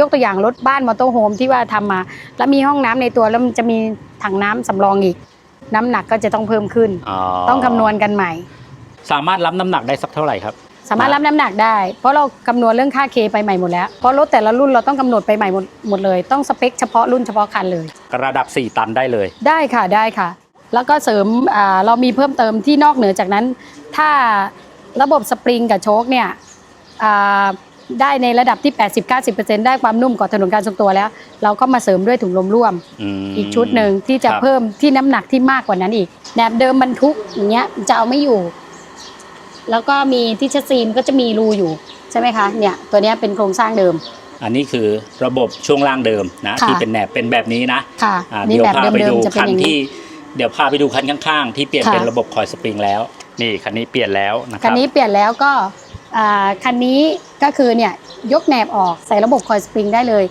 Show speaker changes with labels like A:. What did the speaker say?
A: ยกตัวอย่างรถบ้านมอเตอร์โฮมที่ว่าทำมา แล้วมีห้องน้ำในตัวแล้วมันจะมีถังน้ำสำรองอีก น้ำหนักก็จะต้องเพิ่มขึ้น ต้องคำนวณกันใหม่
B: สามารถรับน้ำหนักได้สักเท่าไหร่ครับ
A: สามารถรับน้ำหนักได้ เพราะเราคำนวณเรื่องค่าเคไปใหม่หมดแล้ว เพราะรถแต่ละรุ่นเราต้องกำหนดไปใหม่หมดหมดเลย ต้องสเปคเฉพาะรุ่นเฉพาะคันเลย
B: ระดับ 4 ตันได้เลย
A: ได้ค่ะได้ค่ะ แล้วก็เสริมอ่าเรามีเพิ่มเติมที่นอกเหนือจากนั้น ถ้าระบบสปริงกับโชคเนี่ยอ่า ได้ในระดับที่ 80-90%ได้ความนุ่มกว่าถนนการทรงตัวแล้ว เราก็มาเสริมด้วยถุงลมร่วม
B: ม
A: อีกชุดหนึ่งที่จะ
B: ครับ
A: เพิ่มที่น้ำหนักที่มากกว่านั้นอีกแหนบเดิมบรรทุกอย่างเงี้ยจะเอาไม่อยู่ แล้วก็มีที่ชัดซีนก็จะมีรูอยู่ใช่ไหมคะเนี่ย ตัวเนี้ยเป็นโครงสร้างเดิม
B: อันนี้คือระบบช่วงล่างเดิมนะ
A: ค่ะ
B: ที่เป็นแหนบเป็นแบบนี้นะ
A: ค่ะ
B: อ่า
A: นี่
B: เดี๋ยว
A: แบบ
B: พาไป
A: เดิ
B: ดู
A: มๆจะเป็น
B: คัน
A: อย่างนี้
B: ที่เดี๋ยวพาไปดูคันข้างๆ ที่เปลี่ยน
A: ค่ะ
B: เป็นระบบคอยสปริงแล้ว นี่คันนี้เปลี่ยนแล้วนะค
A: คั
B: รั
A: น
B: บ
A: นี้เปลี่ยนแล้วก็อ่า คันนี้ก็คือเนี่ยยกแหนบออกใส่ระบบคอยสปริงได้เลย